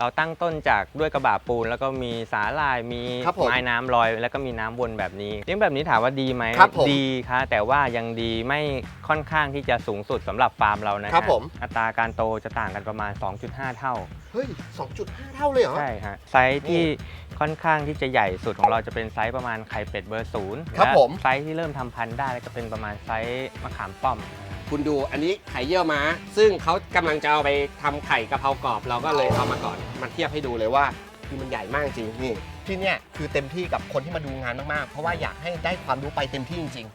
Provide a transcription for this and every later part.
เราตั้งต้นจากด้วยกระบะปูน แล้วก็มีสาลายมีครับผมไม้น้ำลอย แล้วก็มีน้ำวนแบบนี้เลี้ยงแบบนี้ถามว่าดีไหมครับผมดีค่ะ แต่ว่ายังดีไม่ค่อนข้างที่จะสูงสุดสำหรับฟาร์มเรานะฮะครับผม อัตราการโตจะต่างกันประมาณ 2.5 เท่า เฮ้ย 2.5 เท่าเลยเหรอ ใช่ฮะไซส์ที่ค่อนข้างที่จะใหญ่สุดของเราจะเป็นไซส์ประมาณไข่เป็ดเบอร์ศูนย์ครับและผม ไซส์ที่เริ่มทำพันธุ์ได้ก็เป็นประมาณไซส์มะขามป้อมนะฮะ คุณดูอันนี้ไข่เยี่ยวม้า ซึ่งเขากำลังจะเอาไปทำไข่กะเพรากรอบ เราก็เลยเอามาก่อนมาเทียบให้ดูเลยว่าคือมันใหญ่มากจริงนี่ที่เนี่ยคือเต็มที่กับคนที่มาดูงานมากๆ เพราะว่าอยากให้ได้ความรู้ไปเต็มที่จริง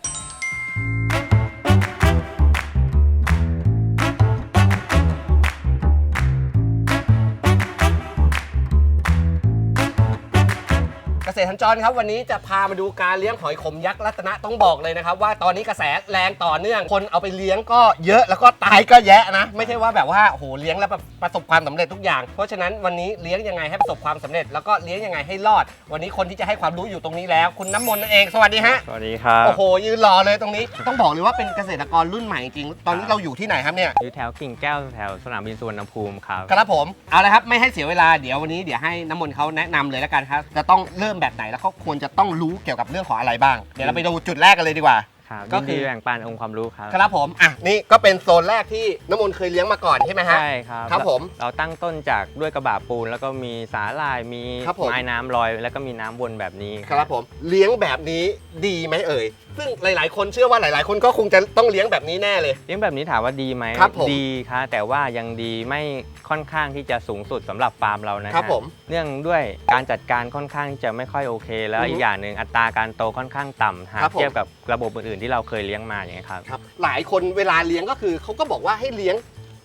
ษตรทันจรครับวันนี้จะพามาดูการเลี้ยงหอยขมยักษ์รัตนะต้องบอกเลยนะครับ ว่าตอนนี้กระแสแรงต่อเนื่องคนเอาไปเลี้ยงก็เยอะแล้วก็ตายก็แยะนะ ไม่ใช่ว่าแบบว่าโอ้โหเลี้ยงแล้วแบบประสบความสำเร็จทุกอย่าง เพราะฉะนั้นวันนี้เลี้ยงยังไงให้ประสบความสำเร็จ แล้วก็เลี้ยงยังไงให้รอด วันนี้คนที่จะให้ความรู้อยู่ตรงนี้แล้ว คุณน้ำมนต์นั่นเองสวัสดีฮะสวัสดีครับโอ้โหยืนรอเลยตรงนี้ ต้องบอกเลยว่าเป็นเกษตรกรรุ่นใหม่จริงตอนนี้เราอยู่ที่ไหนครับเนี่ย อยู่แถวกิ่งแก้วแถวสนามบินสุวรรณภูมิครับ ครับผมเอาละครับไม่ให้เสียเวลาเดี๋ยววันนี้เดี๋ยวให้น้ำมนต์เขาแนะนำเลยแล้วกันครับจะต้องเริ่มแบบไหนแล้วเขาควรจะต้องรู้เกี่ยวกับเรื่องของอะไรบ้าง เดี๋ยวเราไปดูจุดแรกกันเลยดีกว่า ครับก็ก็คืคือ อแบ่งปันองค์ความรู้ครับครับผมอะนี่ก็เป็นโซนแรกที่น้ำมนต์เคยเลี้ยงมาก่อนใช่ไหมฮะ ใช่ครับครับผมเราเราตั้งต้นจากด้วยกระบะปูน แล้วก็มีสาลายมีครับผม ไม้น้ำลอย แล้วก็มีน้ำวนแบบนี้ครับผมเลี้ยงแบบนี้ดีไหมเอ่ย ซึ่งหลาย ๆ คนเชื่อว่าหลาย ๆ คนก็คงจะต้องเลี้ยงแบบนี้แน่เลย เลี้ยงแบบนี้ถามว่าดีไหมครับผมดีค่ะแต่ว่ายังดีไม่ค่อนข้างที่จะสูงสุดสำหรับฟาร์มเรานะฮะครับผมเนื่องด้วยการจัดการค่อนข้างที่จะไม่ค่อยโอเค แล้วอือฮึอีกอย่างหนึ่งอัตราการโตค่อนข้างต่ำหาครับผม เทียบกับระบบอื่นๆที่เราเคยเลี้ยงมาอย่างเงี้ยครับ ครับหลายคนเวลาเลี้ยงก็คือเขาก็บอกว่าให้เลี้ยง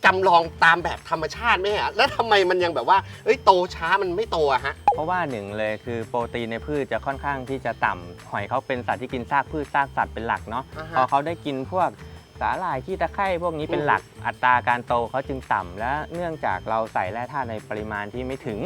จำลองตามแบบธรรมชาติไหมฮะแล้วทำไมมันยังแบบว่าเอ้ยโตช้ามันไม่โตอะฮะ เพราะว่าหนึ่งเลยคือโปรตีนในพืชจะค่อนข้างที่จะต่ำหอยเขาเป็นสัตว์ที่กินซากพืชซากสัตว์เป็นหลักเนาะอ่าฮะพอเขาได้กินพวกสาหร่ายขี้ตะไคร่พวกนี้เป็นหลักอัตราการโตเขาจึงต่ำและเนื่องจากเราใส่แร่ธาตุในปริมาณที่ไม่ถึง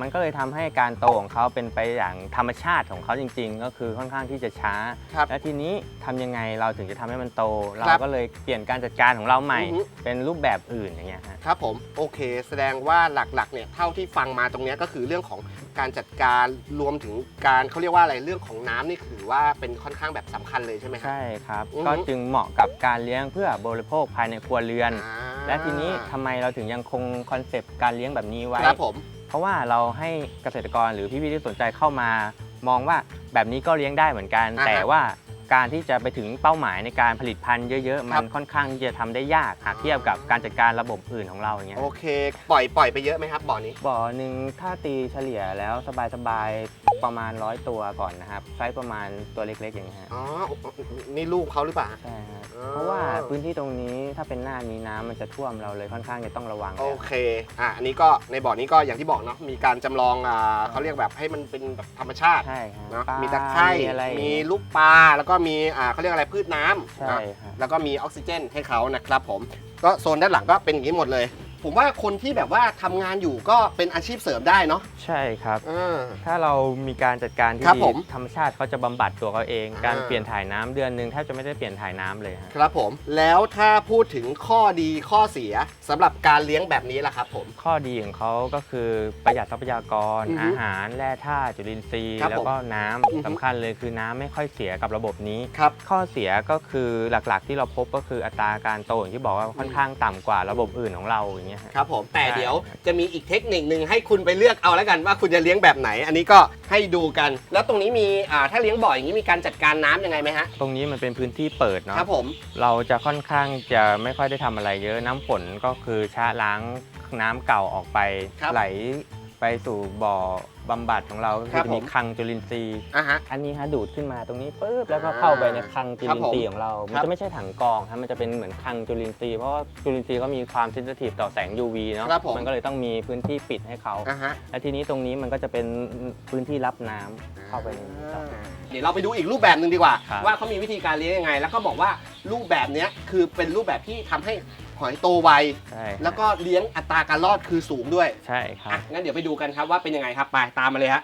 มันก็เลยทำให้การโตของเขาเป็นไปอย่างธรรมชาติของเขาจริง ๆ ก็คือค่อนข้างที่จะช้า ครับและทีนี้ทำยังไงเราถึงจะทำให้มันโต เราครับก็เลยเปลี่ยนการจัดการของเราใหม่ อือฮึ เป็นรูปแบบอื่นอย่างเงี้ยฮะ ครับผมโอเค แสดงว่าหลักๆเนี่ยเท่าที่ฟังมาตรงเนี้ยก็คือเรื่องของการจัดการรวมถึงการเขาเรียกว่าอะไรเรื่องของน้ำนี่ถือว่าเป็นค่อนข้างแบบสำคัญเลยใช่ไหมครับ ใช่ครับ อือฮึ ก็จึงเหมาะกับการเลี้ยงเพื่อบริโภคภายในครัวเรือน อ่าและทีนี้ทำไมเราถึงยังคงคอนเซปต์การเลี้ยงแบบนี้ไว้ ครับผมเพ ราะว่าเราให้เกษตรกรหรือพี่ๆที่สนใจเข้ามา มองว่าแบบนี้ก็เลี้ยงได้เหมือนกัน อ่าฮะแต่ว่าการที่จะไปถึงเป้าหมายในการผลิตพันธุ์เยอะๆ คมัรันบ ค่อนข้างที่จะทำได้ยากหากเทียบกับการจัดการระบบอื่นของเราอย่างเงี้ยโอเค ปล่อยปล่อยไปเยอะไหมครับบ่อนี้ บ่อหนึ่งถ้าตีเฉลี่ยแล้วสบายๆ ประมาณร้อยตัวก่อนนะครับไซส์ประมาณตัวเล็กๆอย่างเงี้ยฮะอ๋อ นี่ลูกเขาหรือเปล่า ใช่ครับอ๋อ เพราะว่าพื้นที่ตรงนี้ถ้าเป็นหน้านี้น้ำมันจะท่วมเราเลยค่อนข้างจะต้องระวังโอแล้วเค อะ อันนี้ก็ในบ่อนี้ก็อย่างที่บอกเนาะ มีการจำลองอ่าเขาเรียกแบบให้มันเป็นแบบธรรมชาติใช่ครับเนาะ ปลามีตะไคร่ มีอะไรอย่างมีเงี้ยลูกปลา แล้วก็มีอ่าเขาเรียกอะไรพืชน้ำใช่นะครับแล้วก็มีออกซิเจนให้เขานะครับผม ก็โซนด้านหลังก็เป็นอย่างนี้หมดเลย ผมว่าคนที่แบบว่าทำงานอยู่ก็เป็นอาชีพเสริมได้เนาะใช่ครับ อ่า ถ้าเรามีการจัดการที่ครับดีผมธรรมชาติเขาจะบำบัดตัวเขาเองอ่าการเปลี่ยนถ่ายน้ำเดือนหนึ่งแทบจะไม่ได้เปลี่ยนถ่ายน้ำเลยฮะครับผม แล้วถ้าพูดถึงข้อดีข้อเสียสำหรับการเลี้ยงแบบนี้ล่ะครับผม ข้อดีของเขาก็คือประหยัดทรัพยากร อือฮึอาหารแร่ธาตุจุลินทรีย์ครับผมแล้วก็น้ำอือฮึ สำคัญเลยคือน้ำไม่ค่อยเสียกับระบบนี้ ครับ ข้อเสียก็คือหลักๆที่เราพบก็คืออัตราการโตอย่างที่บอกว่าค่อนข้างต่ำกว่าระบบอื่นของเราอย่างเงี้ยฮะ ครับผมแต่ใช่เดี๋ยวจะมีอีกเทคนิคหนึ่งให้คุณไปเลือกเอาแล้วกันว่าคุณจะเลี้ยงแบบไหน อันนี้ก็ให้ดูกัน แล้วตรงนี้มีอ่าถ้าเลี้ยงบ่อยอย่างนี้มีการจัดการน้ำยังไงไหมฮะ ตรงนี้มันเป็นพื้นที่เปิดเนาะครับผม เราจะค่อนข้างจะไม่ค่อยได้ทำอะไรเยอะน้ำฝนก็คือชะล้างน้ำเก่าออกไปครับ ไหล ไปสู่บ่อบำบัดของเราก็คคืรัอบจะมีผม คลังจุลินทรีย์ อะฮะ อันนี้ฮะดูดขึ้นมาตรงนี้ปุ๊บแล้วก็อ่าเข้าไปในคลังจุลินทรีย์ครับผมของเรา มันครับ จะไม่ใช่ถังกรองครับมันจะเป็นเหมือนคลังจุลินทรีย์เพราะว่าจุลินทรีย์เขามีความเซนซิทีฟต่อแสง UV เนาะครับผม มันก็เลยต้องมีพื้นที่ปิดให้เขา อะฮะและทีนี้ตรงนี้มันก็จะเป็นพื้นที่รับน้ำเข้าไปในนี้ครับเดี๋ยวเราไปดูอีกรูปแบบหนึ่งดีกว่า ครับ ว่าเขามีวิธีการเลี้ยงยังไง แล้วก็บอกว่ารูปแบบเนี้ยคือเป็นรูปแบบที่ทำให้ หอยโตไว ใช่ครับแล้วก็เลี้ยงอัตราการรอดคือสูงด้วย ใช่ครัอะ บ งั้นเดี๋ยวไปดูกันครับว่าเป็นยังไงครับ ไป ตามมาเลยฮะ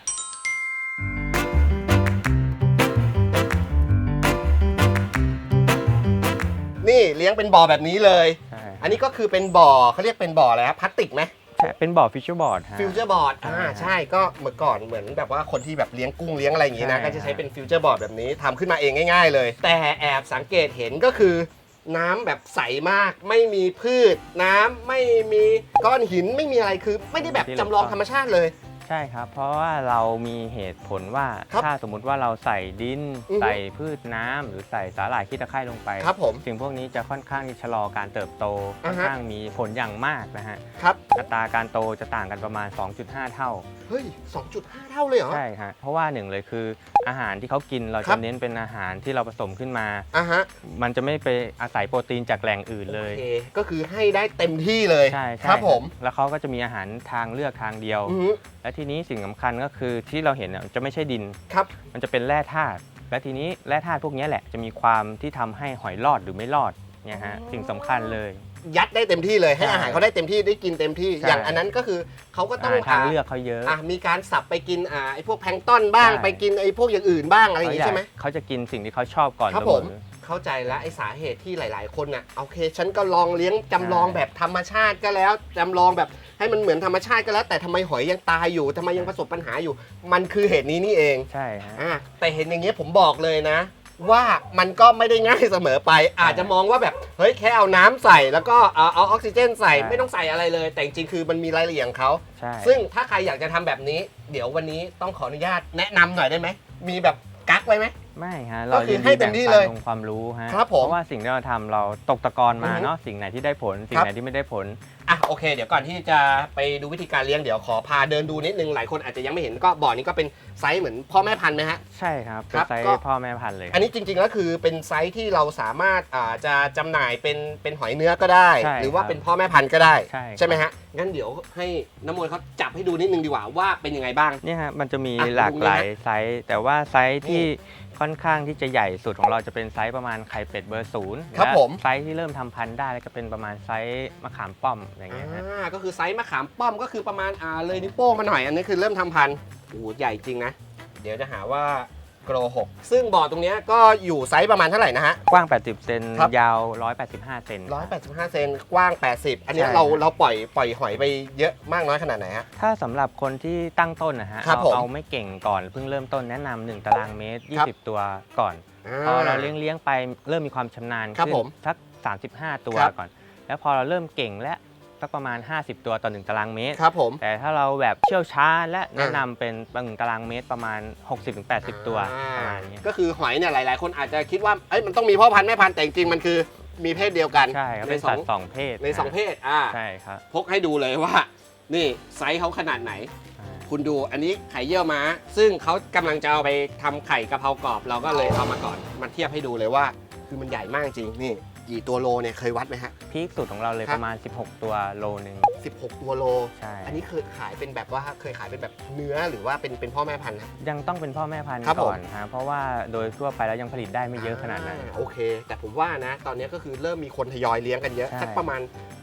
นี่เลี้ยงเป็นบ่อแบบนี้เลย ใช่อันนี้ก็คือเป็นบ่อเขาเรียกเป็นบ่ออะไรครับพลาสติกไหมใช่เป็นบอร์ดฟิชเชอร์บอร์ดฮะ ฟิวเจอร์บอร์ดอ่าอ่าใช่ก็เมื่อก่อนเหมือนแบบว่าคนที่แบบเลี้ยงกุ้งเลี้ยงอะไรอย่างงี้นะ ใช่ ก็จะใช้เป็นฟิวเจอร์บอร์ดแบบนี้ทำขึ้นมาเองง่าย ๆ เลย แต่แอบสังเกตเห็นก็คือ น้ำแบบใสมาก ไม่มีพืช น้ำไม่มีก้อนหินไม่มีอะไรคือ ไม่ได้แบบจำลองธรรมชาติเลย ใช่ครับ เพราะว่าเรามีเหตุผลว่าครับถ้าสมมุติว่าเราใส่ดิน อือฮึใส่พืชน้ำหรือใส่สาหร่ายขี้ตะไคร่ลงไปครับผมสิ่งพวกนี้จะค่อนข้างที่ชะลอการเติบโตค่อ่าอนฮะข้างมีผลอย่างมากนะฮะครับ อัตราการโตจะต่างกันประมาณ 2.5 เท่า เฮ้ย 2.5 เท่าเลยเหรอ ใช่ฮะเพราะว่าหนึ่งเลยคืออาหารที่เขากินเราครัจะบ เน้นเป็นอาหารที่เราผสมขึ้นมา อะฮะ มันจะไม่ไปอาศัยโปรตีนจากแหล่งอื่นเลยโอเค ก็คือให้ได้เต็มที่เลย ใช่ใช่ครับผมแล้วเขาก็จะมีอาหารทางเลือกทางเดียว อือฮึและทีนี้สิ่งสำคัญก็คือที่เราเห็นเนี่ยจะไม่ใช่ดิน ครับ มันจะเป็นแร่ธาตุ และทีนี้แร่ธาตุพวกนี้แหละจะมีความที่ทำให้หอยรอดหรือไม่รอดเนี่ยฮะอ๋อสิ่งสำคัญเลย ยัดได้เต็มที่เลยให้ใช่อาหารเขาได้เต็มที่ได้กินเต็มที่ใช่ อย่างอันนั้นก็คือเขาก็ต้อาองหารทางเลือกเขาเยอะอะมีการสับไปกินอ่าไอ้พวกแพลงก์ต้นบ้างใช่ไปกินไอ้พวกอย่างอื่นบ้างอะไรอย่างงี้เขาใช่ไหม เขาจะกินสิ่งที่เขาชอบก่อนครับเสผม มอ เข้าใจแล้วไอ้สาเหตุที่หลาย ๆ คนน่ะโอเค ฉันก็ลองเลี้ยงจำลองใช่แบบธรรมชาติก็แล้วจำลองแบบให้มันเหมือนธรรมชาติก็แล้ว แต่ทำไมหอยยังตายอยู่ทำไมยังประสบปัญหาอยู่ มันคือเหตุนี้นี่เองใช่ฮะ อะแต่เห็นอย่างเงี้ยผมบอกเลยนะ ว่ามันก็ไม่ได้ง่ายเสมอไป อาจจะมองว่าแบบเฮ้ยแค่เอาน้ำใส่แล้วก็เอาเอาออกซิเจนใส่ใช่ ไม่ต้องใส่อะไรเลย แต่จริงๆคือมันมีรายละเอียดของเขา ใช่ซึ่งถ้าใครอยากจะทำแบบนี้ เดี๋ยววันนี้ต้องขออนุญาตแนะนำหน่อยได้ไหม มีแบบกักไว้ไหม ไม่ฮะก็เราคือยินให้ดีเต็แบ่มงที่ปัเลยนองค์ความรู้ฮะครับผมเพราะว่าสิ่งที่เราทำเราตกตะกอนมาอือฮึเนาะสิ่งไหนที่ได้ผล สิ่คงรับ ไหนที่ไม่ได้ผล อะโอเค เดี๋ยวก่อนที่จะไปดูวิธีการเลี้ยงเดี๋ยวขอพาเดินดูนิดนึงหลายคนอาจจะยังไม่เห็นก็บ่อนี้ก็เป็นไซส์เหมือนพ่อแม่พันธุ์ไหมฮะ ใช่ครับคเป็นรับไซส์ก็พ่อแม่พันธุ์เลย อันนี้จริงๆแล้วคือเป็นไซส์ที่เราสามารถอ่าจะจำหน่ายเป็นเป็นหอยเนื้อก็ได้ ใช่หรือว่าครับเป็นพ่อแม่พันธุ์ก็ได้ใช่ไหมฮะงั้นเดี๋ยวให้น้ำมนต์เขาจับให้ดูนิดนึงดีกว่าว่าเป็นยังไงบ้าง เนี่ยฮะมันจะมีอะหลากหลายตรงนี้ฮะไซส์แต่ว่าไซส์ที่ ค่อนข้างที่จะใหญ่สุดของเราจะเป็นไซส์ประมาณไข่เป็ดเบอร์ศูนย์ครับและผมไซส์ที่เริ่มทำพันธุ์ได้ก็เป็นประมาณไซส์มะขามป้อมอย่างเงี้ยฮะอ่าก็คือไซส์มะขามป้อมก็คือประมาณอ่าเลยนิ้วโป้งมาหน่อย อันนี้คือเริ่มทำพันธุ์โอ้โหใหญ่จริงนะ เดี๋ยวจะหาว่า โกรหกซึ่งบ่อตรงเนี้ยก็อยู่ไซส์ประมาณเท่าไหร่นะฮะ กว้าง 80 เซนครับ ยาว 185 เซน 185 เซนกว้าง 80 อันเนี้ยใช่ เราเราปล่อยปล่อยหอยไปเยอะมากน้อยขนาดไหนฮะ ถ้าสำหรับคนที่ตั้งต้นนะฮะครับเอาผมเอาไม่เก่งก่อนเพิ่งเริ่มต้นแนะนำหนึ่งตารางเมตร ครับ 20 ตัวก่อน พอเราเลี้ยงเลี้ยงไปเริ่มมีความชำนาญครับขึ้นผมสัก 35 ตัวครับ ก่อน แล้วพอเราเริ่มเก่งและ สักประมาณ 50 ตัวต่อหนึ่งตารางเมตร ครับผม แต่ถ้าเราแบบเชี่ยวชาญและแนะนำเป็นหนึ่งตารางเมตรประมาณ 60-80 ตัวประมาณนี้ ก็คือหอยเนี่ยหลาย ๆ คนอาจจะคิดว่าเอ้ยมันต้องมีพ่อพันธุ์แม่พันธุ์แต่จริงๆมันคือมีเพศเดียวกันใช่ครับในเป็นสอสังตว์สองเพศในสองเพศอ่าใช่ครับพกให้ดูเลยว่า นี่ไซส์เขาขนาดไหนอ่าคุณดูอันนี้ไข่เยี่ยวม้า ซึ่งเขากำลังจะเอาไปทำไข่กะเพรากรอบ เราก็เลยเอามาก่อนมาเทียบให้ดูเลยว่า คือมันใหญ่มากจริงนี่ กี่ตัวโลเนี่ยเคยวัดไหมฮะ พีคสุดของเราเลยครับ ประมาณ 16 ตัวโลหนึ่ง16 ตัวโล ใช่ อันนี้เคยขายเป็นแบบว่าเคยขายเป็นแบบเนื้อหรือว่าเป็นเป็นพ่อแม่พันธุ์นะยังต้องเป็นพ่อแม่พันธุ์ครับผม ก่อนฮะเพราะว่าโดยทั่วไปแล้วยังผลิตได้ไม่เยอะขนาดนั้น อ่โอเค แต่ผมว่านะ ตอนนี้ก็คือเริ่มมีคนทยอยเลี้ยงกันเยอะ ใช่สักประมาณ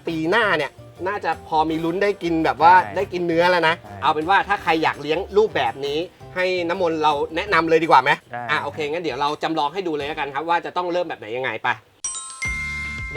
ปีหน้าเนี่ย น่าจะพอมีลุ้นได้กินแบบว่าใช่ได้กินเนื้อแล้วนะ ใช่เอาเป็นว่าถ้าใครอยากเลี้ยงรูปแบบนี้ ให้น้ำมนต์เราแนะนำเลยดีกว่าไหมได้ อะโอเคงั้นเดี๋ยวเราจำลองให้ดูเลยแล้วกันครับว่าจะต้องเริ่มแบบไหนยังไงไป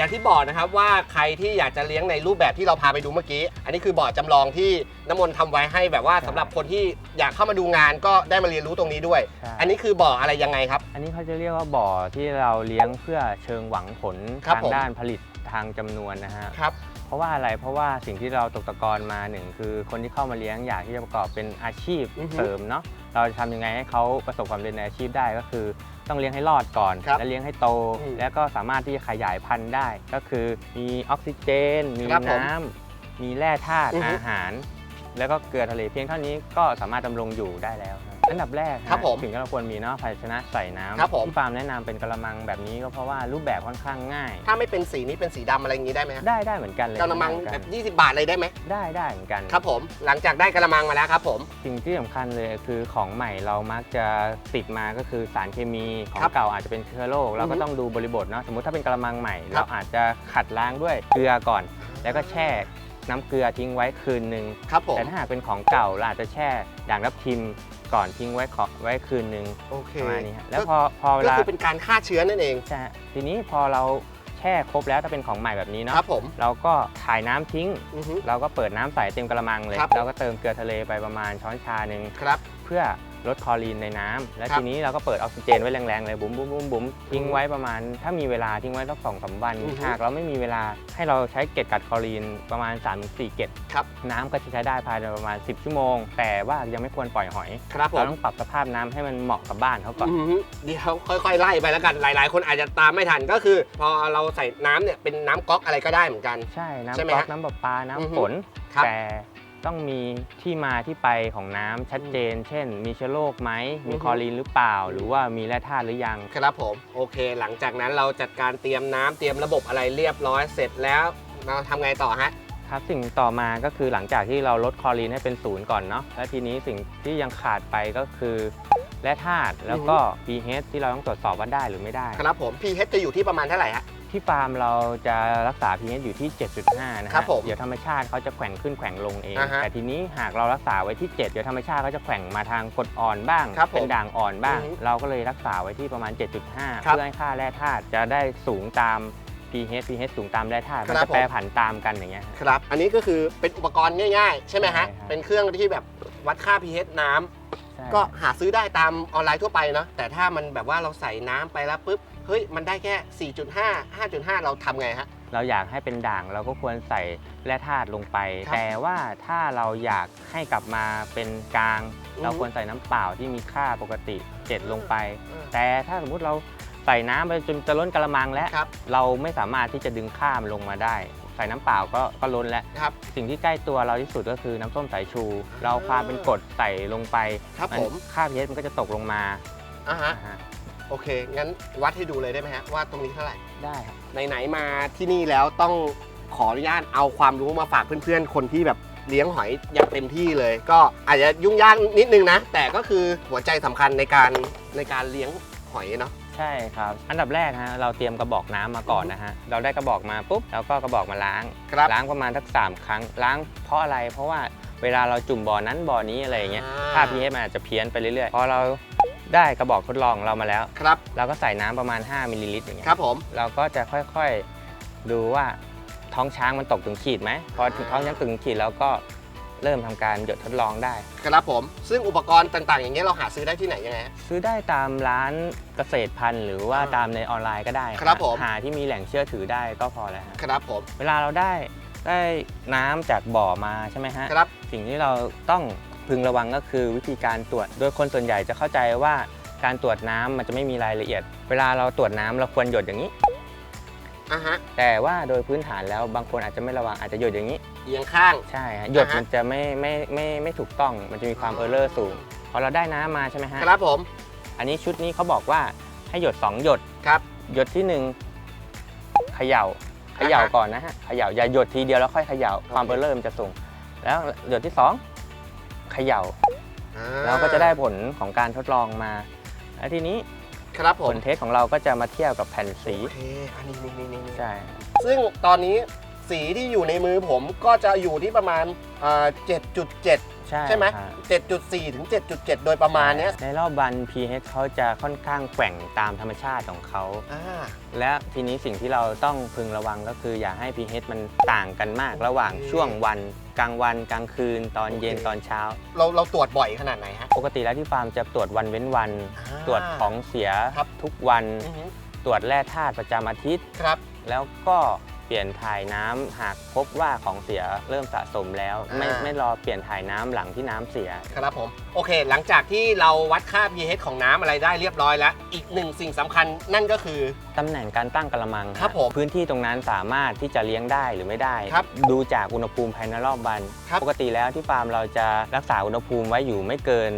อย่างที่บอกนะครับว่าใครที่อยากจะเลี้ยงในรูปแบบที่เราพาไปดูเมื่อกี้ อันนี้คือบ่อจำลองที่น้ำมนต์ทำไว้ให้แบบว่าสำหรับคนที่อยากเข้ามาดูงานก็ได้มาเรียนรู้ตรงนี้ด้วย ใช่ อันนี้คือบ่ออะไรยังไงครับ อันนี้เขาจะเรียกว่าบ่อที่เราเลี้ยงเพื่อเชิงหวังผลครับทางผม ด้านผลิตทางจำนวนนะฮะ ครับ เพราะว่าอะไร เพราะว่าสิ่งที่เราตกตะกอนมาหนึ่งคือคนที่เข้ามาเลี้ยงอยากที่จะประกอบเป็นอาชีพอือฮึ เสริมเนาะ เราจะทำยังไงให้เขาประสบความสำเร็จในอาชีพได้ก็คือ ต้องเลี้ยงให้รอดก่อน ครับแล้วเลี้ยงให้โต อืมแล้วก็สามารถที่จะขยายพันธุ์ได้ ก็คือมีออกซิเจน มีครับผมน้ำมีแร่ธาตุอือฮึ อาหาร แล้วก็เกลือทะเลเพียงเท่านี้ก็สามารถดำรงอยู่ได้แล้วครับ อันดับแรกฮะครับผมสิ่งที่เราควรมีเนาะภาชนะใส่น้ำครับผม ที่ฟาร์มแนะนำเป็นกระมังแบบนี้ก็เพราะว่ารูปแบบค่อนข้างง่าย ถ้าไม่เป็นสีนี้เป็นสีดำอะไรอย่างนี้ได้ไหมฮะได้ได้เหมือนกันเลยกระมังเหอนแบกันบ20 บาทเลยได้ไหมได้ได้เหมือนกัน ครับผม หลังจากได้กระมังมาแล้วครับผม สิ่งที่สำคัญเลยคือของใหม่เรามักจะติดมาก็คือสารเคมีของครับเก่าอาจจะเป็นเชื้อโรคเราอืก็อฮึต้องดูบริบทเนาะสมมติถ้าเป็นกระมังใหม่ ครัเราบอาจจะขัดล้างด้วยเกลือก่อน แล้วก็แช่น้ำเกลือทิ้งไว้คืนหนึ่งครับผม แต่ถ้าหากเป็นของเก่าเราอาจจะแช่ด่างทับทิม ก่อนทิ้งไว้ขอไว้คืนหนึ่งโอเคประมาณนี้ฮะแล้วพอพอเวก็ลาคือเป็นการฆ่าเชื้อนั่นเองใช่ทีนี้พอเราแช่ครบแล้วถ้าเป็นของใหม่แบบนี้คเนาะรับผมเราก็ถ่ายน้ำทิ้ง อือฮึ เราก็เปิดน้ำใส่เต็มกระมังเลยครับ เราก็เติมเกลือทะเลไปประมาณช้อนชาหนึ่งครับ เพื่อ ลดคลอรีนในน้ำและครับทีนี้เราก็เปิดออกซิเจนไว้แรงๆเลยบุ๋มบุ๋มบุ๋มบุ๋มทิ้งไว้ประมาณ ถ้ามีเวลาทิ้งไว้สักสองสามวันอือฮึหากเราไม่มีเวลาให้เราใช้เกล็ดกัดคลอรีนประมาณ 3-4 เกล็ดครับน้ำก็จะใช้ได้ภายในประมาณ 10 ชั่วโมง แต่ว่ายังไม่ควรปล่อยหอยครับผเรามต้องปรับสภาพน้ำให้มันเหมาะกับบ้านเขาก่อนอือฮึเดี๋ยวค่อยๆไล่ไปแล้วกันหลาย ๆ คนอาจจะตามไม่ทันก็คือ พอเราใส่น้ำเนี่ยเป็นน้ำก๊อกอะไรก็ได้เหมือนกันใช่ใช่ไหมน้ำก๊อกฮะน้ำประปาอือฮึน้ำฝนครับแต่ ต้องมีที่มาที่ไปของน้ำชัดเจน เช่น มีเชื้อโรคไหม มีอือฮึคลอรีนหรือเปล่า หรือว่ามีแร่ธาตุหรือยัง ครับผม โอเค หลังจากนั้นเราจัดการเตรียมน้ำเตรียมระบบอะไรเรียบร้อยเสร็จแล้วเราทำไงต่อฮะ ครับสิ่งต่อมาก็คือหลังจากที่เราลดคลอรีนให้เป็นศูนย์ก่อนเนาะแล้วทีนี้สิ่งที่ยังขาดไปก็คือแร่ธาตุแล้วก็ pH ที่เราต้องตรวจสอบว่าได้หรือไม่ได้ ครับผม pH จะอยู่ที่ประมาณเท่าไหร่ฮะ ที่ฟาร์มเราจะรักษา pH อยู่ที่ 7.5 นะฮะครับผมเดี๋ยวธรรมชาติเขาจะแกว่งขึ้นแกว่งลงเอง อ่าฮะแต่ทีนี้หากเรารักษาไว้ที่ 7 เดี๋ยวธรรมชาติเขาจะแกว่งมาทางกรดอ่อนบ้าง ครับผมเป็นด่างอ่อนบ้าง อือฮึเราก็เลยรักษาไว้ที่ประมาณ 7.5 ครับเพื่อให้ค่าแร่ธาตุจะได้สูงตาม pH pH สูงตามแร่ธาตุมันครับจะแปรผมผันตามกันอย่างเงี้ยฮะ ครับ อันนี้ก็คือเป็นอุปกรณ์ง่าย ๆ ใช่ไหมฮะใช่ครับเป็นเครื่องที่แบบวัดค่า pH น้ำ ใช่ ก็หาซื้อได้ตามออนไลน์ทั่วไปเนาะแต่ถ้ามันแบบว่าเราใส่น้ำไปแล้วปุ๊บ เฮ้ยมันได้แค่ 4.5 5.5 เราทำไงฮะ เราอยากให้เป็นด่างเราก็ควรใส่แร่ธาตุลงไป ครับแต่ว่าถ้าเราอยากให้กลับมาเป็นกลาง อือฮึเราควรใส่น้ำเปล่าที่มีค่าปกติเจ็ดลงไปอืมแต่ถ้าสมมุติเราใส่น้ำไปจนจะล้นกระมังแล้ว ครับเราไม่สามารถที่จะดึงข้ามนลงมาได้ ใส่น้ำเปล่าก็ก็ล้นแล้ว ครับ สิ่งที่ใกล้ตัวเราที่สุดก็คือน้ำส้มสายชู เราความเป็นกรดใส่ลงไปครับนผมค่า pH มันก็จะตกลงมาอะฮะ นะฮะ โอเค งั้นวัดให้ดูเลยได้ไหมฮะว่าตรงนี้เท่าไหร่ ได้ครับ ไหนๆมาที่นี่แล้วต้องขออนุญาตเอาความรู้มาฝากเพื่อนๆ คนที่แบบเลี้ยงหอยอย่างเต็มที่เลย ก็อาจจะยุ่งยากนิดนึงนะ แต่ก็คือหัวใจสำคัญในการในการเลี้ยงหอยเนาะ ใช่ครับ อันดับแรกฮะเราเตรียมกระบอกน้ำมาก่อนนะฮะ เราได้กระบอกมาปุ๊บเราก็กระบอกมาล้าง ครับ ล้างประมาณสักสามครั้ง ล้างเพราะอะไร เพราะว่าเวลาเราจุ่มบ่อนั้นบ่อนี้อะไรอย่างเงี้ย อ่าค่า pH มันอาจจะเพี้ยนไปเรื่อยๆ พอเรา ได้กระบอกทดลองเรามาแล้ว ครับ เราก็ใส่น้ำประมาณ 5มิลลิลิตรอย่างเงี้ยครับผม เราก็จะค่อยๆดูว่าท้องช้างมันตกถึงขีดไหมพอถึงท้องช้างถึงขีดแล้วก็เริ่มทำการหยดทดลองได้ ครับผม ซึ่งอุปกรณ์ต่าง ๆ อย่างเงี้ยเราหาซื้อได้ที่ไหนยังไงฮะ ซื้อได้ตามร้านเกษตรพันธุ์หรือว่าอ่าตามในออนไลน์ก็ได้ครับผม หาที่มีแหล่งเชื่อถือได้ก็พอแล้วฮะครับผม เวลาเราได้ได้น้ำจากบ่อมาใช่ไหมฮะ ครับ สิ่งที่เราต้อง พึงระวังก็คือวิธีการตรวจ โดยคนส่วนใหญ่จะเข้าใจว่าการตรวจน้ำมันจะไม่มีรายละเอียด เวลาเราตรวจน้ำเราควรหยดอย่างนี้ อะฮะ แต่ว่าโดยพื้นฐานแล้วบางคนอาจจะไม่ระวังอาจจะหยดอย่างนี้ เอียงข้าง ใช่ฮะหยดอ่าฮะมันจะไม่ไม่ไม่ไม่ถูกต้อง มันจะมีความเออร์เลอร์สูง พอเราได้น้ำมาใช่ไหมฮะ ครับผม อันนี้ชุดนี้เขาบอกว่าให้หยด 2 หยด ครับ หยดที่ 1 เขย่า เขย่าอ่าฮะก่อนนะฮะ เขย่าอย่าหยดทีเดียวแล้วค่อยเขย่า ความโอเอเคอร์เลอร์มันจะสูง แล้วหยดที่สอง เขย่าอ่เราก็จะได้ผลของการทดลองมาแล้วทีนี้ครับผผมลเทสของเราก็จะมาเทียบกับแผ่นสีโอเคอันนี้นี่นี่นี่นี่ใช่ซึ่งตอนนี้ สีที่อยู่ในมือผมก็จะอยู่ที่ประมาณอ่า7.7 ใช่ใช่ไหมครับ7.4 ถึง 7.7 โดยประมาณเนี้ยในรอบวัน pH เขาจะค่อนข้างแกว่งตามธรรมชาติของเขา อ่า และทีนี้สิ่งที่เราต้องพึงระวังก็คืออย่าให้ pH มันต่างกันมากระหว่างช่วงวัน กลางวันกลางคืนตอนเย็นตอนเช้า เราเราตรวจบ่อยขนาดไหนฮะ ปกติแล้วที่ฟาร์มจะตรวจวันเว้นวัน อ่าตรวจของเสียครับ ทุกวัน อือฮึตรวจแร่ธาตุประจำอาทิตย์ ครับ แล้วก็เปลี่ยนถ่ายน้ำหากพบว่าของเสียเริ่มสะสมแล้ว ไม่อ่าไม่รอเปลี่ยนถ่ายน้ำหลังที่น้ำเสีย ครับผม โอเค หลังจากที่เราวัดค่า pH ของน้ำอะไรได้เรียบร้อยแล้ว อีกหนึ่งสิ่งสำคัญนั่นก็คือ ตำแหน่งการตั้งกระมังครับผมพื้นที่ตรงนั้นสามารถที่จะเลี้ยงได้หรือไม่ได้ ครับดูจากอุณหภูมิภายในรอบวัน ครับปกติแล้วที่ฟาร์มเราจะรักษาอุณหภูมิไว้อยู่ไม่เกิน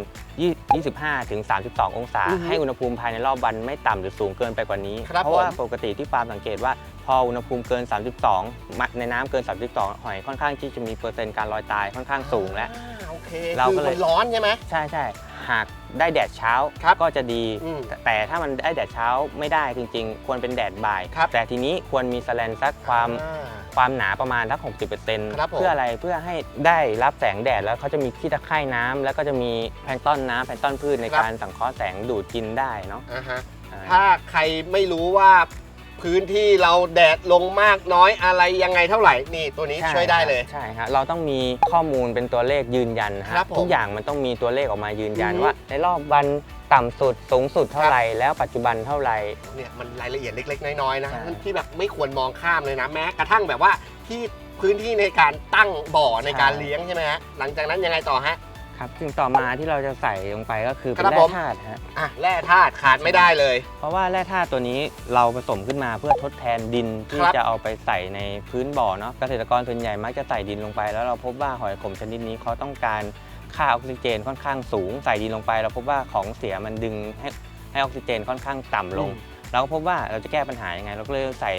25ถึง32 องศา อือฮึให้อุณหภูมิภายในรอบวันไม่ต่ำหรือสูงเกินไปกว่านี้ ครับเพราะว่าผม ปกติที่ฟาร์มสังเกตว่า พออุณหภูมิเกิน 32มัดในน้ำเกิน 32 หอยค่อนข้างที่จะมีเปอร์เซ็นต์การลอยตายค่อนข้างสูงแล้ว อ่าโอเคเราคือก็เลยมันร้อนใช่ไหม ใช่ใช่ หากได้แดดเช้าครับก็จะดีอืมแต่แต่ถ้ามันได้แดดเช้าไม่ได้จริง ๆ ควรเป็นแดดบ่ายครับแต่ทีนี้ควรมีแสแลนสักความอ่าความหนาประมาณสักครับผม60%เพื่ออะไรเพื่อให้ได้รับแสงแดดแล้วเขาจะมีขี้ตะไคร่น้ำแล้วก็จะมีแพลงก์ต้นน้ำแพลงก์ต้นพืชในครับการสังเคราะห์แสงดูดกินได้เนาะอ่าฮะอ่าถ้าใครไม่รู้ว่า พื้นที่เราแดดลงมากน้อยอะไรยังไงเท่าไหร่นี่ตัวนี้ใช่วยได้เลย ใช่ฮะเราต้องมีข้อมูลเป็นตัวเลขยืนยันฮะครับผมทุกอย่างมันต้องมีตัวเลขออกมายืนยันอือฮึว่า ในรอบวันต่ำสุดสูงสุดเท่าไหร่แล้วปัจจุบันเท่าไหร่ เนี่ยมันรายละเอียดเล็ก ๆ น้อยๆนะใช่ ที่แบบไม่ควรมองข้ามเลยนะแม้กระทั่งแบบว่าที่พื้นที่ในการตั้งบ่อในการเลี้ยงใช่ไหมฮะหลังจากนั้นยังไงต่อฮะ ครับสิ่งต่อมาที่เราจะใส่ลงไปก็คือเป็นครับแร่ผม ธาตุฮะอะแร่ธาตุขาดไม่ได้เลย เพราะว่าแร่ธาตุตัวนี้เราผสมขึ้นมาเพื่อทดแทนดินที่ครับ จะเอาไปใส่ในพื้นบ่อเนาะเกษตรกรส่วนใหญ่มักจะใส่ดินลงไป แล้วเราพบว่าหอยขมชนิดนี้เขาต้องการค่าออกซิเจนค่อนข้างสูง ใส่ดินลงไป เราพบว่าของเสียมันดึงให้ให้ออกซิเจนค่อนข้างต่ำลง เราก็พบว่าเราจะแก้ปัญหายังไง เราก็เลยใส่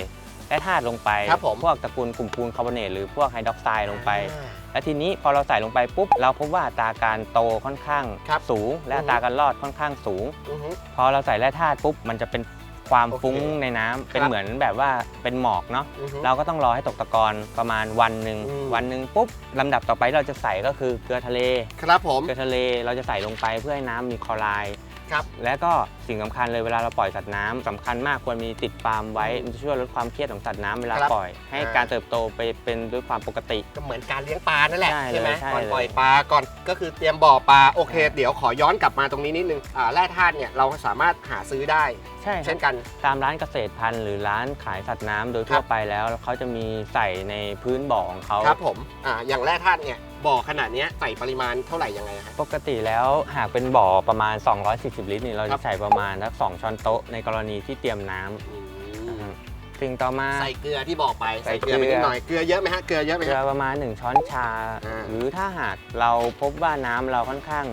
แร่ธาตุลงไปครับผม พวกตระกูลกลุ่มปูนคาร์บอเนตหรือพวกไฮดรอกไซด์ลงไป อ่า และทีนี้พอเราใส่ลงไปปุ๊บ เราพบว่าอัตราการโตค่อนข้างครับสูง และอืออัฮึตราการรอดค่อนข้างสูง อือฮึ พอเราใส่แร่ธาตุปุ๊บมันจะเป็นความโอเคฟุ้งในน้ำเป็นครับเหมือนแบบว่าเป็นหมอกเนาะอือฮึ เราก็ต้องรอให้ตกตะกอนประมาณวันหนึ่งอืม วันหนึ่งปุ๊บลำดับต่อไปที่เราจะใส่ก็คือเกลือทะเล ครับผม เกลือทะเลเราจะใส่ลงไปเพื่อให้น้ำมีคลอไรด์ ครับ และก็สิ่งสำคัญเลยเวลาเราปล่อยสัตว์น้ำสำคัญมากควรมีติดฟาร์มไว้มันจะช่วยลดความเครียดของสัตว์น้ำเวลาครับปล่อย ให้อ่า การเติบโตไปเป็นด้วยความปกติ ก็เหมือนการเลี้ยงปลานั่นแหละใช่ใช่ไหมเลยใช่ก่อนเลยปล่อยปลาก่อนก็คือเตรียมบ่อปลาโอเคใช่เดี๋ยวขอย้อนกลับมาตรงนี้นิดนึงอ่าแร่ธาตุเนี่ยเราสามารถหาซื้อได้ ใช่ครัเช่บนกัน ตามร้านเกษตรพันธุ์หรือร้านขายสัตว์น้ำโดยคทั่รัวบไปแล้วเขาจะมีใส่ในพื้นบ่อของเขา ครับผมอ่าอย่างแร่ธาตุเนี่ย บ่อขนาดเนี้ยใส่ปริมาณเท่าไหร่ยังไงฮะปกติแล้วหากเป็นบ่อประมาณ 240 ลิตรนี่เราครัจะบ ใส่ประมาณสัก2ช้อนโต๊ะในกรณีที่เตรียมน้ำอืมนะฮะสิ่งต่อมา ใส่เกลือที่บอกไปใส่ใส่เกลือไปเกลือ นิดหน่อยเกลือเยอะไหมฮะเกลือเยอะไหมเกลืฮะ อประมาณ 1 ช้อนชา อ่าหรือถ้าหากเราพบว่าน้ำเราค่อนข้าง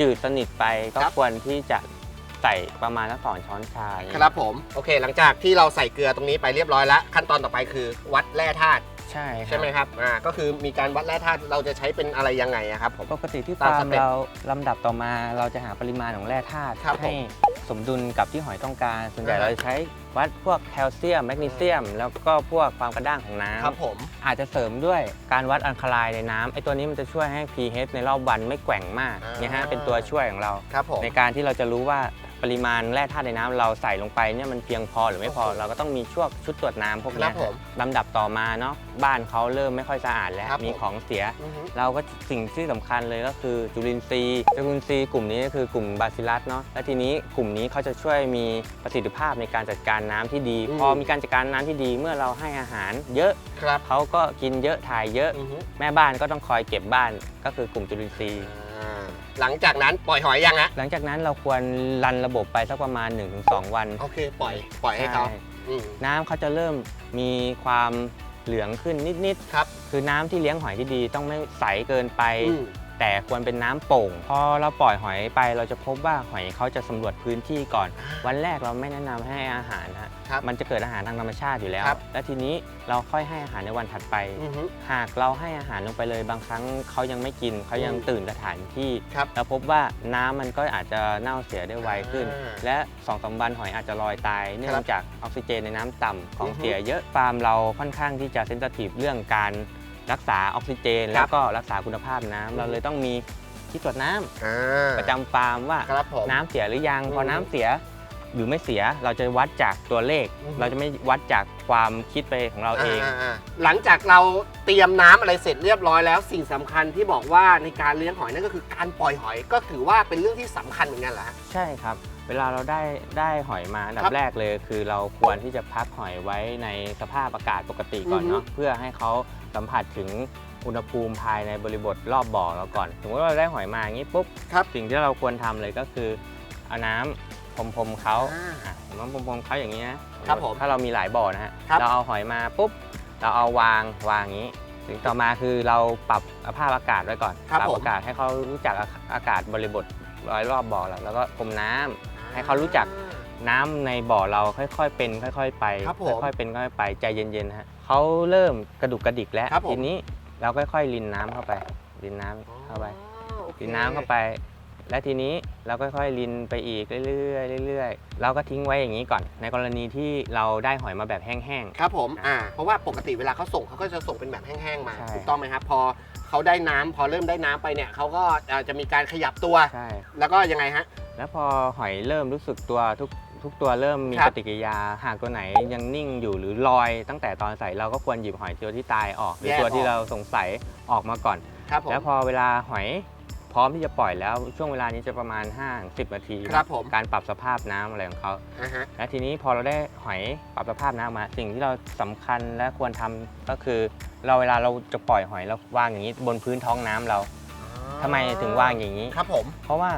จืดสนิทไป ก็ครับ ควรที่จะใส่ประมาณสักสองช้อนชาอย่างคเงี้ย รับผมโอเค หลังจากที่เราใส่เกลือตรงนี้ไปเรียบร้อยแล้ว ขั้นตอนต่อไปคือวัดแร่ธาตุ ใช่ครับใช่ไหมครับอ่าก็คือมีการวัดแร่ธาตุเราจะใช้เป็นอะไรยังไงอะครับผม ปกติที่ตามฟาสร์มเต็ปเราลำดับต่อมาเราจะหาปริมาณของแร่ธาตุครับผมให้สมดุลกับที่หอยต้องการ ส่วนใหญ่อ่าฮะ เราจะใช้วัดพวกแคลเซียมแมกนีเซียม แล้วก็พวกความกระด้างของน้ำครับผม อาจจะเสริมด้วยการวัดอัลคาไลน์ในน้ำไอ้ตัวนี้มันจะช่วยให้ pH ในรอบวันไม่แกว่งมากอ่า เนี่ยฮะเป็นตัวช่วยของเรา ครับผม ในการที่เราจะรู้ว่า ปริมาณแร่ธาตุในน้ำเราใส่ลงไปเนี่ยมันเพียงพอหรือไม่พอโอ้โหเราก็ต้องมีช่วงชุดตรวจน้ำพวกคเนี้รัยบผมลำดับต่อมาเนาะบ้านเขาเริ่มไม่ค่อยสะอาดแล้วครับผม มีของเสีย อือฮึ เราก็สิ่งที่สำคัญเลยก็คือจุลินทรีย์จุลินทรีย์กลุ่มนี้ก็คือกลุ่มบาซิลัสเนาะและทีนี้กลุ่มนี้เขาจะช่วยมีประสิทธิภาพในการจัดการน้ำที่ดี อืม พอมีการจัดการน้ำที่ดีเมื่อเราให้อาหาร เยอะครับเขาก็กินเยอะถ่ายเยอะ อือฮึแม่บ้านก็ต้องคอยเก็บบ้านก็คือกลุ่มจุลินทรีย์อ่า หลังจากนั้นปล่อยหอยยังฮะหลังจากนั้นเราควรรันระบบไปสักประมาณ 1-2 วัน โอเค ปล่อยปล่อยให้เขาใช่ อืม น้ำเขาจะเริ่มมีความเหลืองขึ้นนิดครับๆคือน้ำที่เลี้ยงหอยที่ดีต้องไม่ใสเกินไป อืม แต่ควรเป็นน้ำโป่ง พอเราปล่อยหอยไปเราจะพบว่าหอยเขาจะสำรวจพื้นที่ก่อน วันแรกเราไม่แนะนำให้อาหารฮะ ครับมันจะเกิดอาหารทางธรรมชาติอยู่แล้ว ครับและทีนี้เราค่อยให้อาหารในวันถัดไปอือฮึหากเราให้อาหารลงไปเลยบางครั้งเขายังไม่กินเขายังอืมตื่นสถานที่ครับเราพบว่าน้ำมันก็อาจจะเน่าเสียได้ไวขึ้น อ่าและ2อสวันหอยอาจจะลอยตาย เนื่องจากออกซิเจนในน้ำต่ำของอือฮึเสียเยอะฟาร์มเราค่อนข้างที่จะเซนซิทีฟเรื่องการรักษาออกซิเจนครับแล้วก็รักษาคุณภาพน้ำอือฮึเราเลยต้องมีที่ตรวจน้ำอ่าประจำฟาร์มว่า ครับผม น้ำเสียหรือยังอือฮึพอน้ำเสีย หรือไม่เสียเราจะวัดจากตัวเลข อือฮึ เราจะไม่วัดจากความคิดไปของเราเองาๆๆหลังจากเราเตรียมน้ำอะไรเสร็จเรียบร้อยแล้วสิ่งสำคัญที่บอกว่าในการเลี้ยงหอยนั่นก็คือการปล่อยหอยก็ถือว่าเป็นเรื่องที่สำคัญเหมือนกันเหรอฮะ ใช่ครับ เวลาเราได้ได้หอยมาอันดัครับบแรกเลย คือเราควรที่จะพักหอยไว้ในสภาพอากาศปกติก่อนอือฮึ เนาะเพื่อให้เขาสัมผัสถึงอุณหภูมิภายในบริบทรอบบ่อเราก่อนสมมติว่าเราได้หอยมาอย่างนี้ปุ๊บครับ สิ่งที่เราควรทำเลยก็คือเอาน้ำ พรมพรมๆเขาอ่า อะผมว่าพรมพรมๆเขาอย่างนี้นะครับผมถ้าเรามีหลายบ่อนะฮะครับ เราเอาหอยมาปุ๊บ เราเอาวางวางอย่างนี้สิ่งต่อมาคือเราปรับสภาพอากาศไว้ก่อนครับปรัผม อากาศให้เขารู้จักอากาศบริบทรอยรอบบ่อเราแล้วก็พรมน้ำ ให้เขารู้จัก น้ำในบ่อเราค่อยๆเป็น ค่อยๆไปครับผมค่อยๆเป็นค่อยๆไปใจเย็นๆฮะเขาเริ่มกระดุกกระดิกแล้วครับผม ทีนี้เราค่อยๆรินน้ำเข้าไปรินน้ำเข้าไปอ๋อโอค รินน้ำเข้าไป และทีนี้เราค่อยๆรินไปอีกเรื่อยๆเรื่อยๆเราก็ทิ้งไว้อย่างนี้ก่อน ในกรณีที่เราได้หอยมาแบบแห้ง ครับผม อ่า เพราะว่าปกติเวลาเขาส่งเขาก็จะส่งเป็นแบบแห้งๆมา ใช่ ถูกต้องไหมครับ พอเขาได้น้ำพอเริ่มได้น้ำไปเนี่ยเขาก็อ่าจะมีการขยับตัว ๆ ใช่ แล้วก็ยังไงฮะ แล้วพอหอยเริ่มรู้สึกตัวทุกทุกตัวเริ่มมีครัปบฏิกิริยา หากตัวไหนยังนิ่งอยู่หรือลอย ตั้งแต่ตอนใส่เราก็ควรหยิบหอยตัวที่ตายออก หรือแยกตัวที่ออกเราสงสัยออกมาก่อน ครับผม แล้วพอเวลาหอย พร้อมที่จะปล่อยแล้วช่วงเวลานี้จะประมาณ 5-10นาทีครับผม การปรับสภาพน้ำอะไรของเขาอ่าฮะ และทีนี้พอเราได้หอยปรับสภาพน้ำมา สิ่งที่เราสำคัญและควรทำก็คือ เราเวลาเราจะปล่อยหอยเราวางอย่างนี้บนพื้นท้องน้ำเราทำไมถึงวางอย่างนี้ ครับผม เพราะว่า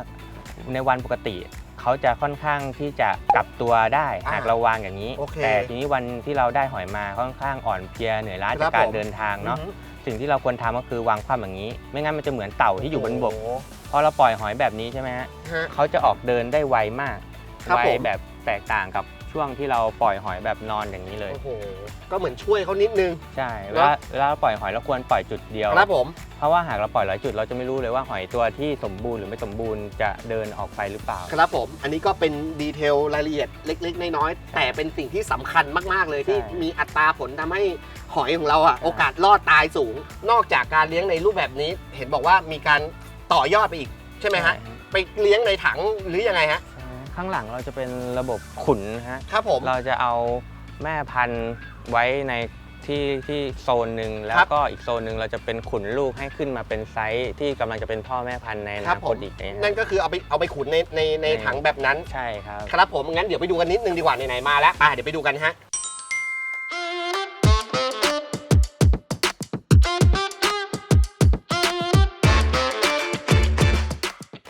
ในวันปกติ เขาจะค่อนข้างที่จะกลับตัวได้อ่าหากเราวางอย่างนี้ โอเคแต่ทีนี้วันที่เราได้หอยมาค่อนข้างอ่อนเพลียเหนื่อยล้าครัจาบกการผม เดินทางเนาะอือฮึสิ่งที่เราควรทำก็คือวางคว่ำอย่างนี้ ไม่งั้นมันจะเหมือนเต่าที่อยู่บนบกโโหพอเราปล่อยหอยแบบนี้ใช่ไหมฮะฮะ เขาจะออกเดินได้ไวมากครับไวผม แบบแตกต่างกับช่วงที่เราปล่อยหอยแบบนอนอย่างนี้เลย โอ้โหก็เหมือนช่วยเขานิดนึง ใช่เวเนอะลาเวลาเราปล่อยหอยเราควรปล่อยจุดเดียว ครับผม เพราะว่าหากเราปล่อยหลายจุด เราจะไม่รู้เลยว่าหอยตัวที่สมบูรณ์หรือไม่สมบูรณ์จะเดินออกไปหรือเปล่า ครับผม อันนี้ก็เป็นดีเทลรายละเอียดเล็ก ๆ น้อยๆแต่เป็นสิ่งที่สำคัญมาก ๆ เลยที่ใช่มีอัตราผลทำให้หอยของเราอะใช่โอกาสรอดตายสูง นอกจากการเลี้ยงในรูปแบบนี้ เห็นบอกว่ามีการต่อยอดไปอีกใช่ไหมฮะ ไปเลี้ยงในถังหรือยังไงฮะใช่ข้างหลังเราจะเป็นระบบขุนนะฮะ ครับผม เราจะเอาแม่พันธุ์ไว้ใน ที่ที่โซนหนึ่งแล้วครับก็อีกโซนหนึ่งเราจะเป็นขุนลูกให้ขึ้นมาเป็นไซส์ที่กำลังจะเป็นพ่อแม่พันธุ์ในอครันาบคผตมอีกเนี่ยนั่นก็คือเอาไปเอาไปขุนในในในในถังแบบนั้น ใช่ครับ ครับผมงั้นเดี๋ยวไปดูกันนิดนึงดีกว่าไหนๆมาแล้วไปเดี๋ยวไปดูกันฮะ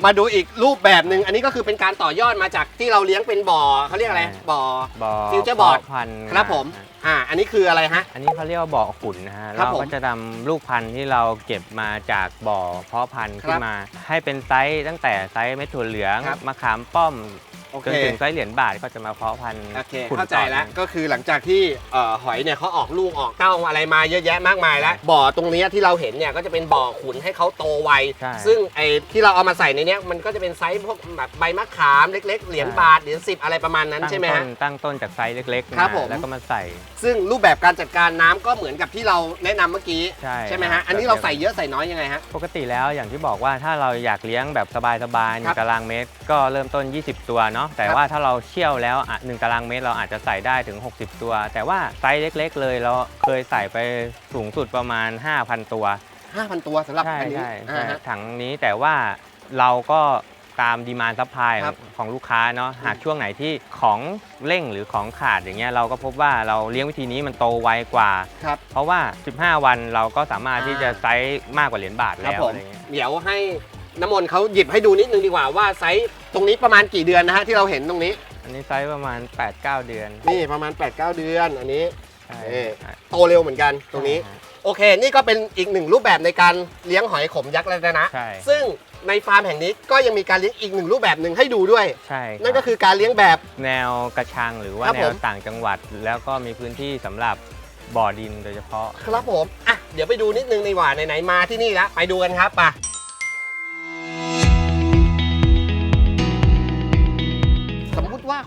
มาดูอีกรูปแบบหนึ่งอันนี้ก็คือเป็นการต่อยอดมาจากที่เราเลี้ยงเป็นบ่อเขาเรียกอะไรใช่บ่อ บ่อ Future board เพาะพันธุ์ครับผมฮะ อ่า อันนี้คืออะไรฮะ อันนี้เขาเรียกว่าบ่อขุนนะฮะ ครับเราผมก็จะนำลูกพันธุ์ที่เราเก็บมาจากบ่อเพาะพันธุ์ครับขึ้นมา ให้เป็นไซส์ตั้งแต่ไซส์เม็ดถั่วเหลือง ครับมะขามป้อม โอจเคนถึงไซส์เหรียญบาทก็จะมาเพาะพันธุ์โอเคขุนเข้าใจต่อแล้วก็คือหลังจากที่เอ่อหอยเนี่ยเขาออกลูกออกเต้าอะไรมาเยอะแยะมากมายแล้ว บ่อตรงเนี้ยที่เราเห็นเนี่ยก็จะเป็นบ่อขุนให้เขาโตไว ใช่ ซึ่งไอ้ที่เราเอามาใส่ในเนี้ยมันก็จะเป็นไซส์พวกแบบใบมะขามเล็ก ๆ เหรียญบาทเหรียญสิบอะไรประมาณนั้นตั้งใช่ไหมต้ฮะนตั้งต้นจากไซส์เล็กๆครับมาผม แล้วก็มาใส่ ซึ่งรูปแบบการจัดการน้ำก็เหมือนกับที่เราแนะนำเมื่อกี้ใช่ไหมครัฮะบ อันนี้เราใส่เยอะใส่น้อยยังไงฮะ ปกติแล้วอย่างที่บอกว่าถ้าเราอยากเลี้ยงแบบสบายๆหครันึ่บงตารางเมตร ก็เริ่มต้น 20 ตัวเนาะแต่ครับว่าถ้าเราเชี่ยวแล้วอะหนึ่งตารางเมตรเราอาจจะใส่ได้ถึง 60 ตัว แต่ว่าไซส์เล็ก ๆ เลยเราเคยใส่ไปสูงสุดประมาณ 5,000 ตัว5,000 ตัวสำหรับใช่อันนี้ใช่อ่าใช่ฮะ ถังนี้แต่ว่าเราก็ตามดีมานซัพพลายครับของลูกค้าเนาะหากช่วงไหนที่ของเร่งหรือของขาดอย่างเงี้ยเราก็พบว่าเราเลี้ยงวิธีนี้มันโตไวกว่า ครับ เพราะว่า 15 วันเราก็สามารถอ่าที่จะไซส์มากกว่าเหรียญบาทครับแล้วผมอะไรเงี้ย เดี๋ยวให้ น้ำมนต์เขาหยิบให้ดูนิดนึงดีกว่าว่าไซส์ตรงนี้ประมาณกี่เดือนนะฮะที่เราเห็นตรงนี้ อันนี้ไซส์ประมาณ 8-9 เดือนนี่ประมาณ 8-9 เดือนอันนี้ ใช่เอ่อโตเร็วเหมือนกันตรงนี้โอเค นี่ก็เป็นอีกหนึ่งรูปแบบในการเลี้ยงหอยขมยักษ์รัตนะ ใช่ ซึ่งในฟาร์มแห่งนี้ก็ยังมีการเลี้ยงอีกหนึ่งรูปแบบหนึ่งให้ดูด้วย ใช่นั่นก็คือการเลี้ยงแบบ แนวกระชังหรือว่าครับแนผวม ต่างจังหวัด แล้วก็มีพื้นที่สำหรับบ่อดินโดยเฉพาะ ครับผม อะ เดี๋ยวไปดูนิดนึงดีกว่าไหนๆมาที่นี่แล้วไปดูกันครับไปะ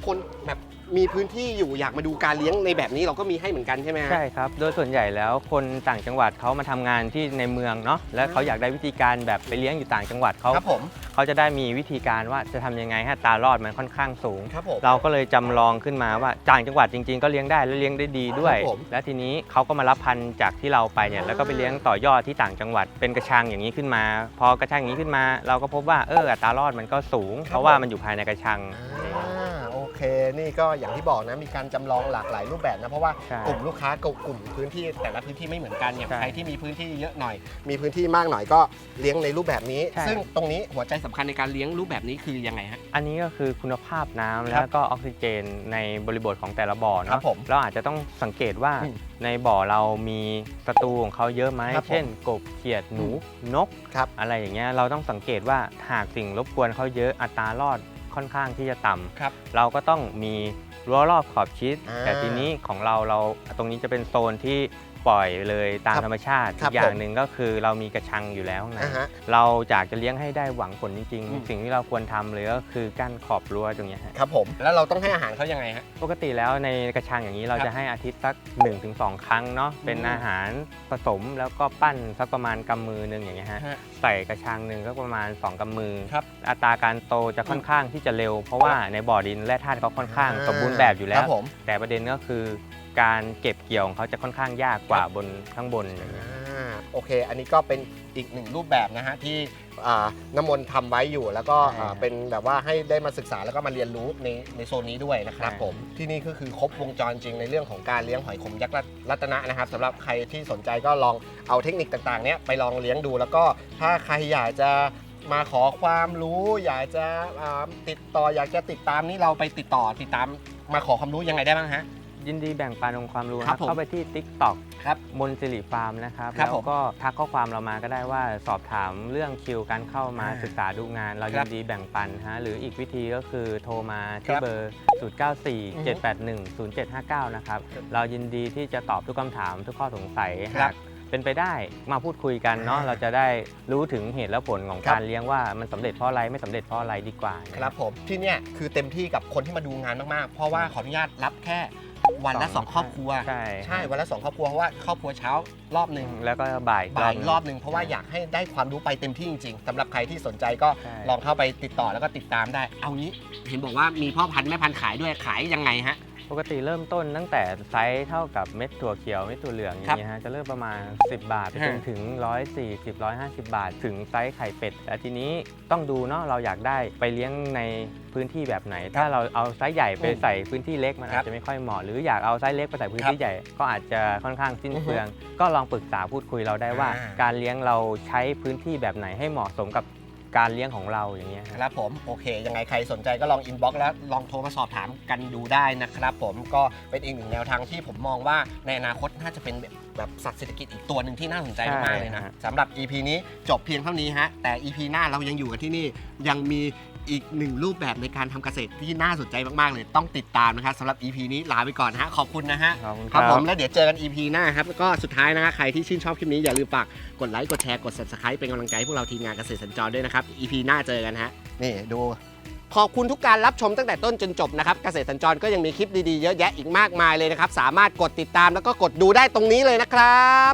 คนแบบมีพื้นที่อยู่อยากมาดูการเลี้ยงในแบบนี้เราก็มีให้เหมือนกันใช่ไหมฮะ ใช่ครับ โดยส่วนใหญ่แล้วคนต่างจังหวัดเขามาทำงานที่ในเมืองเนาะ และเขาอยากได้วิธีการแบบไปเลี้ยงอยู่ต่างจังหวัดเขาครับผม เขาจะได้มีวิธีการว่าจะทำยังไงให้ตารอดมันค่อนข้างสูง ครับผม เราก็เลยจำลองขึ้นมาว่าต่างจังหวัดจริง ๆ ก็เลี้ยงได้และเลี้ยงได้ดีด้วย ครับผม และทีนี้เขาก็มารับพันธุ์จากที่เราไปเนี่ยแล้วก็ไปเลี้ยงต่อยอดที่ต่างจังหวัด เป็นกระชังอย่างนี้ขึ้นมา พอกระชังอย่างนี้ขึ้นมา เราก็พบว่าเอออัตรารอดมันก็สูง เพราะว่ามันอยู่ภายในกระชัง อ่าโอ เค นี่ก็อย่างที่บอกนะมีการจำลองหลากหลายรูปแบบนะเพราะว่าใช่กลุ่มลูกค้ากลุ่มพื้นที่แต่ละพื้นที่ไม่เหมือนกันอย่างใช่ใครที่มีพื้นที่เยอะหน่อย มีพื้นที่มากหน่อยก็เลี้ยงในรูปแบบนี้ ใช่ ซึ่งตรงนี้หัวใจสำคัญในการเลี้ยงรูปแบบนี้คือยังไงฮะ อันนี้ก็คือคุณภาพน้ำครัแล้บวก็ออกซิเจนในบริบทของแต่ละบ่อครัเนาะบผมเราอาจจะต้องสังเกตว่าอืมในบ่อเรามีศัตรูของเขาเยอะไหมครับผมเช่น กบเขียดหนูนก ครับอะไรอย่างเงี้ยเราต้องสังเกตว่าหากสิ่งรบกวนเขาเยอะอัตรารอด ค่อนข้างที่จะต่ำครับ เราก็ต้องมีรั้วรอบขอบชิด อ่า แต่ทีนี้ของเราเราตรงนี้จะเป็นโซนที่ ปล่อยเลยตามครับธรรมชาติครัอีบกอย่าผงมหนึ่งก็คือเรามีกระชังอยู่แล้วข้างในอ่าฮะเราอยากจะเลี้ยงให้ได้หวังผลจริง อืม ๆ สิ่งที่เราควรทำเลยก็คือกั้นขอบรั้วตรงเนี้ยฮะครับผม แล้วเราต้องให้อาหารเขายังไงฮะ ปกติแล้วในกระชังอย่างนี้เราครับจะให้อาทิตย์สัก 1-2 ครั้งเนาะเป็นอืมอาหารผสมแล้วก็ปั้นสักประมาณกำมือหนึงอย่างเงี้ยฮะฮะ ใส่กระชังหนึ่งก็ประมาณ 2 กำมือ ครับอัตราการโตจะค่อนข้างที่จะเร็ว เพราะว่าในบ่อดินแร่ธาตุเขาค่อนข้างสมบูรณ์แบบอยู่แล้คว รับผม แต่ประเด็นก็คือ การเก็บเกี่ยวของเขาจะค่อนข้างยากกว่าบนข้างบนอย่างเงี้ย อ่าโอเค อันนี้ก็เป็นอีกหนึ่งรูปแบบนะฮะที่อ่าน้ำมนต์ทำไว้อยู่ แล้วก็ใช่อ่าเป็นแบบว่าให้ได้มาศึกษาแล้วก็มาเรียนรู้ในในโซนนี้ด้วยนะครับใช่ ผมที่นี่ก็คือครบวงจรจริงในเรื่องของการเลี้ยงหอยขมยักษ์รัตนะนะครับสำหรับใครที่สนใจก็ลองเอาเทคนิคต่างๆเนี้ยไปลองเลี้ยงดู แล้วก็ถ้าใครอยากจะมาขอความรู้ อยากจะอ่าติดต่ออยากจะติดตามนี่เราไปติดต่อติดตามมาขอความรู้ยังไงได้บ้างฮะ ยินดีแบ่งปันองค์ความรู้ครับนะผมเข้าไปที่ TikTok ครับ มนสิริฟาร์มนะครับ ครับแล้วผมก็ทักข้อความเรามาก็ได้ว่าสอบถามเรื่องคิวการเข้ามาอ่าศึกษาดูงาน เราคยิรับนดีแบ่งปันฮะหรืออีกวิธีก็คือโทรมาคที่รับเบอร์ 0947810759 นะครับ เรายินดีที่จะตอบทุกคำถามทุกข้อสงสัยครับหากเป็นไปได้มาพูดคุยกันเนาะอ่าเราจะได้รู้ถึงเหตุและผลของครับ การเลี้ยงว่ามันสำเร็จเพราะอะไรไม่สำเร็จเพราะอะไรดีกว่านะ ครับผมที่เนี่ยคือเต็มที่กับคนที่มาดูงานมากๆ เพราะว่าขออนุญาตรับแค่ วันละสสอองงครอบครัว ใช่ใช่วันละสองครอบครัวเพราะว่าครอบครัวเช้ารอบหนึ่งแล้วก็บ่ายบ่ายหนึ่งรอบหนึ่งเพราะว่าอยากให้ได้ความรู้ไปเต็มที่จริงๆสำหรับใครที่สนใจก็ใช่ลองเข้าไปติดต่อแล้วก็ติดตามได้ เอางี้เห็นบอกว่ามีพ่อพันธุ์แม่พันธุ์ขายด้วยขายยังไงฮะ ปกติเริ่มต้นตั้งแต่ไซส์เท่ากับเม็ดถั่วเขียวเม็ดถั่วเหลืองอย่างเงี้ยฮะจะเริ่มประมาณ 10 บาทไปจนฮะถึง 140 150 บาท ถึงไซส์ไข่เป็ดแต่ทีนี้ต้องดูเนาะเราอยากได้ไปเลี้ยงในพื้นที่แบบไหน ถ้าเราเอาไซส์ใหญ่ไปอืมใส่พื้นที่เล็กมันครัอาบจจะไม่ค่อยเหมาะหรืออยากเอาไซส์เล็กไปใส่พื้นครับที่ใหญ่ ก็อาจจะค่อนข้างสิ้นอือฮึเปลือง ก็ลองปรึกษาพูดคุยเราได้ว่าอ่า การเลี้ยงเราใช้พื้นที่แบบไหนให้เหมาะสมกับ การเลี้ยงของเราอย่างเงี้ยคฮะรับผมโอเค ยังไงใครสนใจก็ลองอินบ็อกซ์แล้วลองโทรมาสอบถามกันดูได้นะครับผมก็เป็นอีกหนึ่งแนวทางที่ผมมองว่าในอนาคตน่าจะเป็นแบบแบบสัตว์เศรษฐกิจอีกตัวหนึ่งที่น่าสนใจมากๆเลยนะใช่ฮะ สำหรับ EP นี้จบเพียงเท่านี้ฮะแต่ EP หน้าเรายังอยู่กันที่นี่ยังมี อีกหนึ่งรูปแบบในการทำเกษตรที่น่าสนใจมาก ๆ เลยต้องติดตามนะครับสำหรับ EP นี้ลาไปก่อนฮะขอบคุณนะฮะ ขอบคุณคครัรับบ ผมแล้วเดี๋ยวเจอกัน EP หน้าครับ แล้วก็สุดท้ายนะฮะใครที่ชื่นชอบคลิปนี้ อย่าลืมฝากกดไลค์กดแชร์กด subscribe เป็นกำลังใจให้พวกเราทีมงานเกษตรสัญจรด้วยนะครับ EP หน้าเจอกันฮะ นี่ดู ขอบคุณทุกการรับชมตั้งแต่ต้นจนจบนะครับ เกษตรสัญจรก็ยังมีคลิปดี ๆ เยอะแยะอีกมากมายเลยนะครับ สามารถกดติดตามแล้วก็กดดูได้ตรงนี้เลยนะครับ